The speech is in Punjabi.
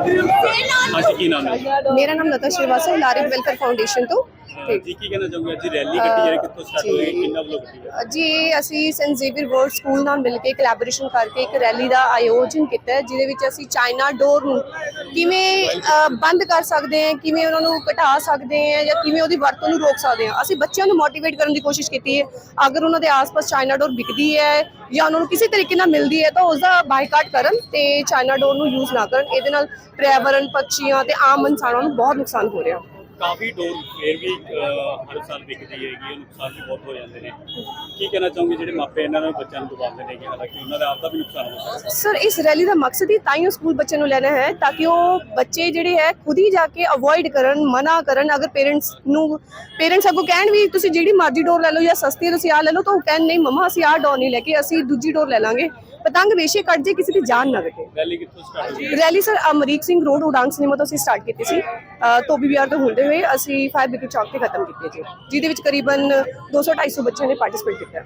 ਹਾਂਜੀ ਕੀ ਨਾਮ ਹੈ? ਮੇਰਾ ਨਾਮ ਲਤਾ ਸ਼੍ਰੀਵਾਸਤਵ ਲਾਰਿਕ ਵੈਲਫੇਅਰ ਫਾਊਂਡੇਸ਼ਨ ਤੋਂ। ਜੀ ਕੀ ਕਹਿਣਾ ਚਾਹੋਗੇ? ਅੱਜ ਰੈਲੀ ਕੱਢੀ ਹੈ ਕਿੱਥੋਂ ਸਟਾਰਟ ਹੋਈ ਜੀ। ਕਿੰਨਾ ਵਲੋਗ ਕੀਤਾ? ਜੀ ਇਹ ਅਸੀਂ ਸੈਂਟ ਜ਼ੇਵੀਅਰ ਵਰਲਡ ਸਕੂਲ ਨਾਲ ਮਿਲ ਕੇ ਕੋਲੈਬੋਰੇਸ਼ਨ ਕਰਕੇ ਇੱਕ ਰੈਲੀ ਦਾ ਆਯੋਜਨ ਕੀਤਾ ਹੈ ਜਿਹਦੇ ਵਿੱਚ ਅਸੀਂ ਚਾਈਨਾ ਡੋਰ ਨੂੰ ਕਿਵੇਂ ਬੰਦ ਕਰ ਸਕਦੇ ਹਾਂ ਕਿਵੇਂ ਉਹਨਾਂ ਨੂੰ ਘਟਾ ਸਕਦੇ ਹਾਂ ਜਾਂ ਕਿਵੇਂ ਉਹਦੀ ਵਰਤੋਂ ਨੂੰ ਰੋਕ ਸਕਦੇ ਹਾਂ। ਅਸੀਂ ਬੱਚਿਆਂ ਨੂੰ ਮੋਟੀਵੇਟ ਕਰਨ ਦੀ ਕੋਸ਼ਿਸ਼ ਕੀਤੀ ਹੈ। ਅਗਰ ਉਹਨਾਂ ਦੇ ਆਸ-ਪਾਸ ਚਾਈਨਾ ਡੋਰ ਵਿਕਦੀ ਹੈ ਜਾਂ ਉਹਨਾਂ ਨੂੰ ਕਿਸੇ ਤਰੀਕੇ ਨਾਲ ਮਿਲਦੀ ਹੈ ਤਾਂ ਉਸ ਦਾ ਬਾਈਕਾਟ ਕਰਨ ਤੇ ਚਾਈਨਾ ਡੋਰ ਨੂੰ ਯੂਜ਼ ਨਾ ਕਰਨ। ਇਹਦੇ ਨਾਲ ਪਰਿਆਵਰਣ ਪੰਛੀਆਂ ਤੇ ਆਮ ਇਨਸਾਨਾਂ ਨੂੰ ਬਹੁਤ ਨੁਕਸਾਨ ਹੋ ਰਿਹਾ। ਕਾਫੀ ਡੋਰ ਫੇਰ ਵੀ ਹਰ ਸਾਲ ਵਿਕਦੀ ਹੈਗੀ ਹੈ, ਨੁਕਸਾਨ ਵੀ ਬਹੁਤ ਹੋ ਜਾਂਦੇ ਨੇ। ਕੀ ਕਹਿਣਾ ਚਾਹੋਗੇ ਜਿਹੜੇ ਮਾਪੇ ਇਹਨਾਂ ਨੂੰ ਬੱਚਿਆਂ ਨੂੰ ਦਬਾਉਂਦੇ ਨੇ ਕਿ ਹਾਲਾਂਕਿ ਉਹਨਾਂ ਦਾ ਆਪ ਵੀ ਨੁਕਸਾਨ ਹੋ ਸਕਦਾ ਸਰ ਇਸ ਰੈਲੀ ਦਾ ਮਕਸਦ ਹੀ ਤਾਂ ਹੀ ਸਕੂਲ ਬੱਚੇ ਨੂੰ ਲੈਣਾ ਹੈ, ਤਾਂ ਕਿ ਉਹ ਬੱਚੇ ਜਿਹੜੇ ਹੈ, ਖੁਦ ਹੀ ਜਾ ਕੇ ਅਵੋਇਡ ਕਰਨ, ਮਨਾ ਕਰਨ, ਅਗਰ ਪੇਰੈਂਟਸ ਨੂੰ ਪੇਰੈਂਟਸ ਅੱਗੋਂ ਕਹਿਣ ਵੀ ਤੁਸੀਂ ਜਿਹੜੀ ਮਰਜ਼ੀ ਡੋਰ ਲੈ ਲਓ ਜਾਂ ਸਸਤੀ ਹੈ ਤੁਸੀਂ ਆਹ ਲੈ ਲਓ, ਤਾਂ ਉਹ ਕਹਿਣ, ਨਹੀਂ, ਮਮਾ, ਅਸੀਂ ਆਹ ਡੋਰ ਨਹੀਂ ਲੈ ਕੇ, ਅਸੀਂ ਦੂਜੀ ਡੋਰ ਲੈ ਲਾਂਗੇ। ਪਤੰਗ ਵੇਸ਼ੇ ਕੱਟ ਜੇ ਕਿਸੇ ਦੀ ਜਾਨ ਨਾ ਰਕੇ ਰੈਲੀ ਕਿੱਥੋਂ ਸਟਾਰਟ ਹੋਈ? Rally sir Amrik Singh road Udang cinema ਤੋਂ ਅਸੀਂ ਸਟਾਰਟ ਕੀਤੀ ਸੀ। ਅ, ਧੋਬੀ ਵਿਹਾਰ ਤੋਂ ਹੁੰਦੇ ਹੋਏ ਅਸੀਂ ਫਾਇਰ ਬ੍ਰਿਗੇਡ ਚੌਕ ਤੇ ਖਤਮ ਕੀਤੀ ਜੀ ਜਿਹਦੇ ਵਿੱਚ ਕਰੀਬਨ 200 250 ਬੱਚਿਆਂ ਨੇ ਪਾਰਟਿਸਿਪੇਟ ਕੀਤਾ।